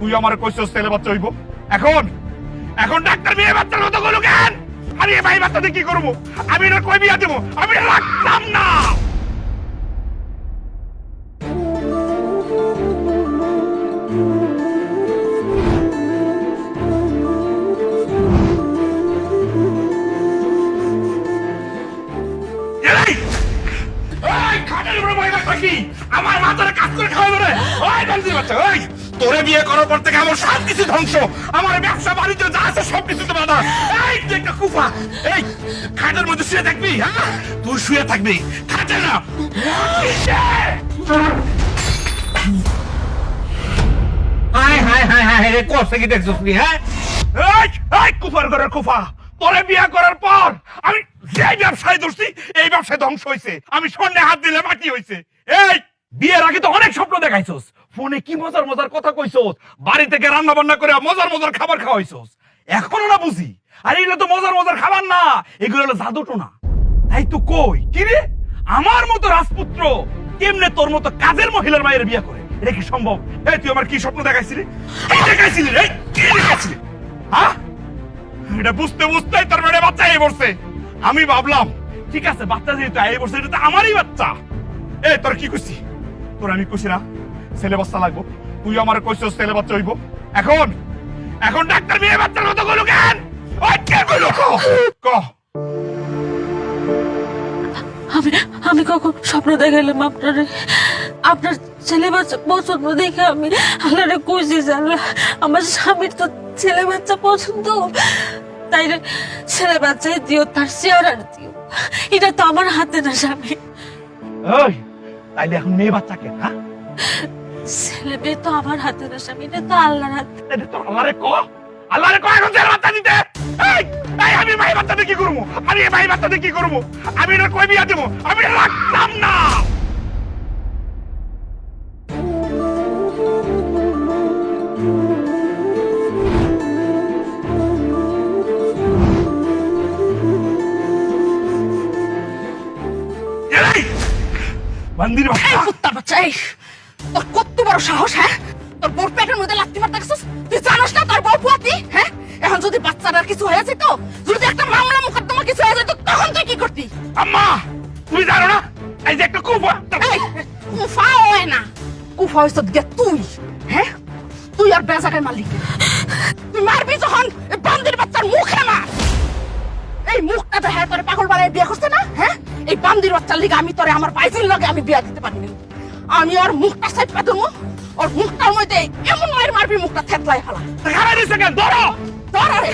তুই আমার কইছস ছেলে বাচ্চা হইব? এখন? এখন ডাক্তার মেয়ে বাচ্চার মতো করল কেন? আমি এই ভাই বাচ্চাতে কি করব? আমি এটা কই বিয়া দেবো? আমি এটা রাখতাম না? আমার মাথারে কাজ করে খাওয়াবে রে! ওই বাচ্চা, ওই! তোরে বিয়ে করার পর থেকে আমার সব কিছু ধ্বংস। আমার ব্যবসা বাণিজ্য যা আছে সব কিছুতে বাধা। এই তুই একটা কুফা এই খাটের মধ্যে শুয়ে থাকবি হ্যাঁ? তুই শুয়ে থাকবি খাটে না। হায় হায় হায় হায় রে কি দেখছিস তুই হ্যাঁ? এই এই কুফার ঘরের কুফা তোরে বিয়ে করার পর আমি যে ব্যবসায় ধরছি এই ব্যবসায় ধ্বংস হয়েছে আমি স্বর্ণে হাত দিলে মাটি হয়েছে এই বিয়ের আগে তো অনেক স্বপ্ন দেখাইছস। ফোনে কি মজার মজার কথা কইছস? বাড়ি থেকে রান্না বান্না করে মজার মজার খাবার খাওয়াইছস। এখনও না বুঝি? আর এগুলো তো মজার মজার খাবার না। এগুলো হলো জাদুটো না তাই তো কই? কি রে? আমার মতো রাজপুত্র কেমনে তোর মতো কাজের মহিলার মায়ের বিয়ে করে? এটা কি সম্ভব? এই, তুই আমার কি স্বপ্ন দেখাইছিলি? কি দেখাইছিলি রে? কি দেখাইছিলি? হ্যাঁ এটা বুঝতে বুঝতেই তোর মেয়ে বাচ্চা এই বসছে আমি ভাবলাম, ঠিক আছে, বাচ্চা যেহেতু এই বসছে এটা তো আমারই বাচ্চা। এ তোর কি খুশি? তোর আমি খুশি না ছেলে বাচ্চা লাগবো তুই আমার কইছস ছেলে বাচ্চা হইব এখন এখন ডাক্তার মেয়ে বাচ্চার মতো গেল কেন? ওই কে আমি আমি কখন স্বপ্ন দেখাইলাম আপনারে? আপনার ছেলে বাচ্চা পছন্দ দেখে আমি আল্লাহরে কইছি আল্লাহ আমার স্বামীর তো ছেলে বাচ্চা পছন্দ। তাই ছেলে বাচ্চাই দিও তার চেহারার দিও। এটা তো আমার হাতে না স্বামী। ওই তাইলে এখন মেয়ে বাচ্চা কে হ্যাঁ? ছেলে মেয়ে তো আমার হাতে না স্বামী এটা তো আল্লাহর হাতে। তো আল্লাহরে কো? আল্লাহরে ক এখন ছেলে বাচ্চা দিতে? এই এই আমি ভাই বাচ্চাতে কি করব? আমি এই বাচ্চা বাচ্চাতে কি করব? আমি এটা কই বিয়া দেবো? আমি রাখতাম না। বান্দির এই বাচ্চা কুত্তার বাচ্চা এই। তোর কত বড় সাহস হ্যাঁ? তোর বউর পেটের মধ্যে লাগতে পারতে গেছিস? তুই জানোস না তোর বউ পুয়াতি হ্যাঁ? এখন যদি বাচ্চাটার কিছু হয়ে যেত যদি একটা মামলা মোকদ্দমা কিছু হয়ে যেত তখন তুই কি করতি? আম্মা তুমি জানো না? এই যে একটা কুফা। এই কুফা হয় না। কুফা হইছ তুই হ্যাঁ? তুই আর বেজাকের মালিক। তুই মারবি যখন এই বান্দির বাচ্চার লিগে আমি তোরে আমার বাইজির লগে আমি বিয়া দিতে পারিনি। আমি ওর মুখটা সাইড পা দেবো ওর মুখটার মধ্যে এমন মায়ের মারবি মুখটা থেতলাই ফেলা। খারাপ দিছে কেন? ধরো! ধর আরে।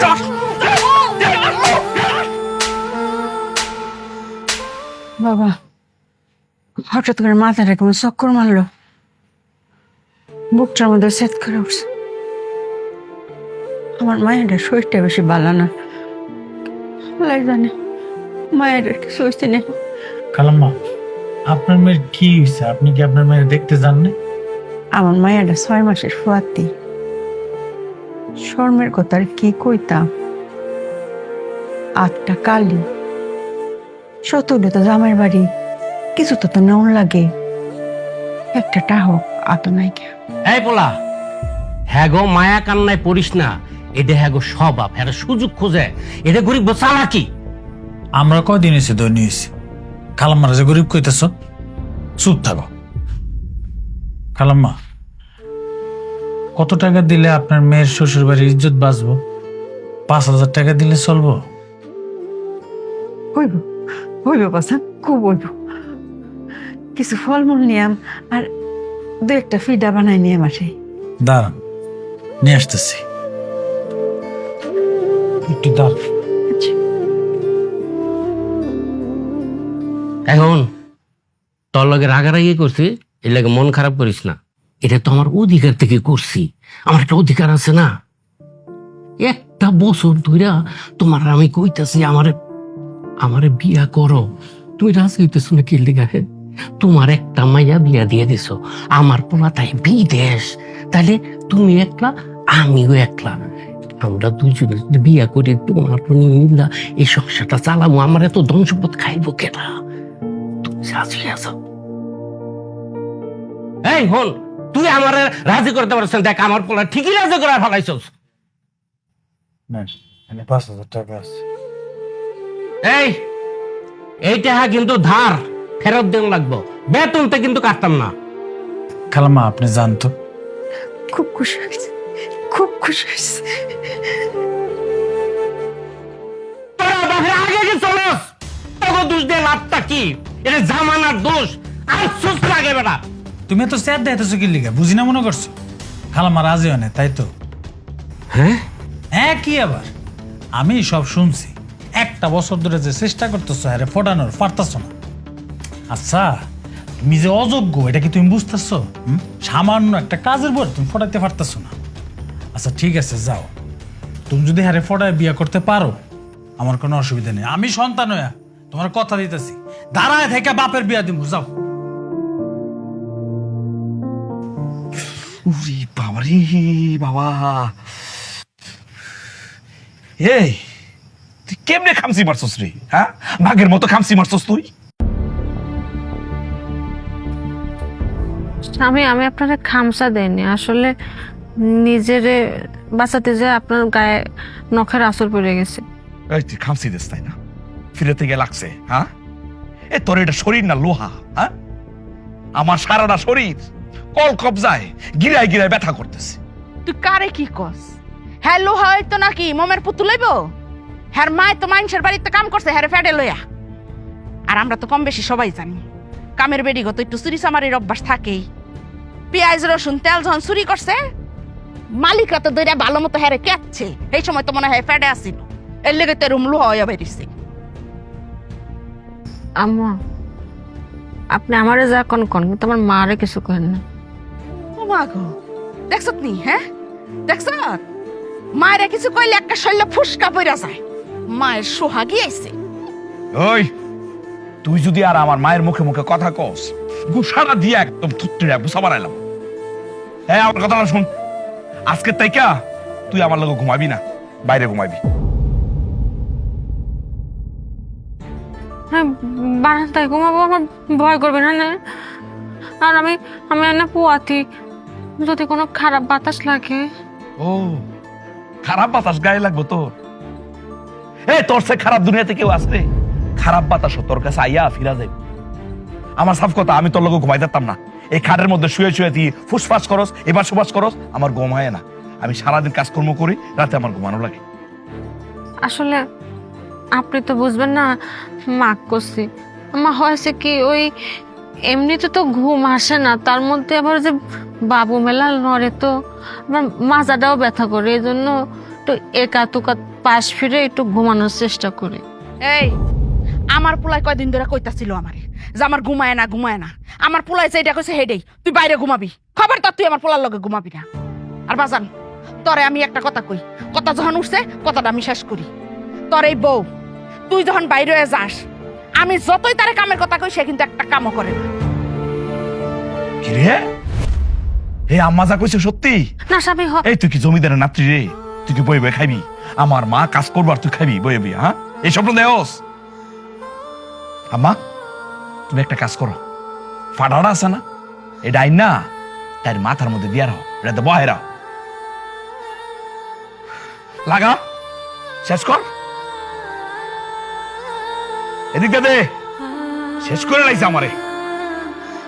যশ বাবা হঠাৎ করে মাথাটা কেমন চক্কর মারলো। বুকটার মধ্যে সেট করে উঠছে। আমার মায়ের শরীরটা বেশি ভালো না। জানে। মায়ের কিছু হয়েছে না কালাম্মা আপনার মেয়ের কি হয়েছে? আপনি কি আপনার মেয়ের দেখতে যান না আমার মায়ের ছয় মাসের ফুয়াতি। শর্মের কথা আর কি কইতাম? আটটা কালি। সতলে তো জামাই বাড়ি। কিছু তো তো নেওয়ার লাগে। একটা টাহ আত নাই কে এই পোলা হ্যাঁ গো মায়া কান্নায় পড়িস না। এটা হ্যাঁ গো স্বভাব হ্যাঁ সুযোগ খোঁজে। এটা গরিব চালাকি। আমরা কয়দিন এসে ধনী হয়েছি? খালাম্মারা যে গরিব কইতেছ চুপ থাকো। খালাম্মা কত টাকা দিলে আপনার মেয়ের শ্বশুর বাড়ির ইজ্জত বাঁচবো? পাঁচ হাজার টাকা দিলে চলবো? হইব হইব বাসা খুব হইব। কিছু ফলমূল নিয়াম আর দু একটা ফিডা বানাই নিয়ে মাসে দাঁড়ান নিয়ে আসতেছি। একটু দাঁড়ান। এখন তোর লগে রাগারাগি করছি, এর লাগে মন খারাপ করিস না। এটা তো আমার অধিকার থেকে করছি, আমার একটা অধিকার আছে না। একটা বছর ধইরা তোমার আমি কইতাছি, আমারে আমারে বিয়া করো। তুমি রাজি না কি লিগা, হে? তোমার একটা মাইয়া বিয়া দিয়ে দিছো, আমার পোলা তাই বিদেশ। তাহলে তুমি একলা, আমিও একলা। আমরা দুজনে বিয়া করি, তোমার মিল্লা এই সংসারটা চালাবো আমার এত ধন সম্পদ খাইবো কেনা আছো? এই হন তুই আমার রাজি করতে পারছিস দেখ আমার পোলা ঠিকই রাজি করে ফেলাইছস। নেন এনে পাঁচ হাজার টাকা আছে। এই এই টাকা কিন্তু ধার ফেরত দিন লাগবো। বেতনতে কিন্তু কাটতাম না। খালাম্মা আপনি জানতো খুব খুশি হয়েছে খুব খুশি হয়েছে। আগে চলস তোকে দোষ দিয়ে লাভটা কি? এটা জামানার দোষ। আফসোস লাগে বেটা। তুমি তো স্যার দেখতেছো কি বুঝি না মনে করছ? রাজি হয় না তাই তো? হ্যাঁ? হ্যাঁ কি আবার? আমি সব শুনছি। একটা বছর ধরে যে চেষ্টা করতেছো হ্যাঁ ফোটানোর পারতেছো না। আচ্ছা তুমি যে অযোগ্য এটা কি তুমি বুঝতেছো? সামান্য একটা কাজের পর তুমি ফোটাতে পারতেছো না। আচ্ছা ঠিক আছে যাও। তুমি যদি হ্যারে ফোটায় বিয়ে করতে পারো আমার কোনো অসুবিধা নেই। আমি সন্তান হইয়া তোমার কথা দিতেছি। দাঁড়ায় থেকে বাপের বিয়া দিব যাও। উরি বাবারি বাবা। এই তুই কেমনে খামসি মারছস রে হ্যাঁ বাঘের মতো খামসি মারছস তুই। আমি আমি আপনাকে খামসা দেয়নি আসলে নিজেরে বাঁচাতে যে আপনার গায়ে নখের আসর পড়ে গেছে। এই তুই খামসি দিস তাই না? ফিরেতে গিয়ে লাগছে হ্যাঁ? এ তোর এটা শরীর না লোহা হ্যাঁ? আমার সারাটা শরীর কল কবজায়, গিরায় গিরায় ব্যথা করতেছে। তুই কারে কি কস? হ্যাঁ লোহা হইতো নাকি মোমের পুতুল লইব? হ্যার মায় তো মানুষের বাড়িতে কাম করছে হ্যারে ফেডে লইয়া। আর আমরা তো কম বেশি সবাই জানি, কামের বেডি গত একটু চুরি চামারির অভ্যাস থাকেই। পেঁয়াজ, রসুন, তেল যখন চুরি করছে, মালিকরা তো দইরা ভালো মতো হ্যারে কেচ্ছে এই সময় তো মনে হয় ফেডে আসিল। এর লেগে তো রুম লোহা হইয়া বেরিয়েছে আম্মা আপনি আমারে যা কোন কোন কিন্তু আমার মারে কিছু করেন না। ও মা গো দেখছত নি হ্যাঁ? দেখছত? মায়েরা কিছু কইলে একটা শৈল ফুসকা পইরা যায়। মায়ের সোহাগী আইছে ওই তুই যদি আর আমার মায়ের মুখে মুখে কথা কস গুসারা দিয়ে একদম থুত্রে বুসা বানাইলাম হ্যাঁ আমার কথাটা শুন। আজকে তাইকা তুই আমার লগে ঘুমাবি না বাইরে ঘুমাবি। বারান্দায় ঘুমাবো আমার ভয় করবে না না। আর আমি আমি এনে পোয়াতি। যদি কোনো খারাপ বাতাস লাগে। ও খারাপ বাতাস গায়ে লাগবো তোর? এ তোর সে খারাপ দুনিয়াতে কেউ আসবে খারাপ বাতাস তোর কাছে আইয়া ফিরা যাবে আমার সাফ কথা আমি তোর লোক ঘুমাই দিতাম না। এই খাটের মধ্যে শুয়ে শুয়ে তুই ফুসফাস করস এবার সুবাস করস আমার ঘুম হয় না। আমি সারাদিন কাজকর্ম করি রাতে আমার ঘুমানো লাগে। আসলে আপনি তো বুঝবেন না, মাক করছি। আমার হয়েছে কি, ওই এমনিতে তো ঘুম আসে না, তার মধ্যে আবার যে বাবু মেলা নড়ে তো আমার মাজাটাও ব্যথা করে এই জন্য একটু একা তুকা পাশ ফিরে একটু ঘুমানোর চেষ্টা করে। এই, আমার পোলায় কয়দিন ধরে কইতাছিল আমারে যে আমার ঘুমায় না ঘুমায় না। আমার পোলায় যেটা কইছে হেডেই, তুই বাইরে ঘুমাবি। খবর তো তুই আমার পোলার লগে ঘুমাবি না। আর বাজান, তরে আমি একটা কথা কই, কথা যখন উঠছে, কথাটা আমি শেষ করি। তোর বউ তুই যখন বাইরে হয়ে যাস আমি যতই তারে কামের কথা কই সে কিন্তু একটা কামও করে না। কি রে হে আম্মা যা কইছে সত্যি? না স্বামী হ। এই তুই কি জমিদারের নাত্রী রে? তুই কি বই বই খাইবি? আমার মা কাজ করব আর তুই খাবি বই বই হ্যাঁ? এই স্বপ্ন দেওস। আম্মা তুমি একটা কাজ করো। ফাটাটা আছে না? এটা আইন না তার মাথার মধ্যে দিয়া রাও এটা বহে রাও লাগা? শেষ কর। এদিকে দে। শেষ করে লাইছে আমারে।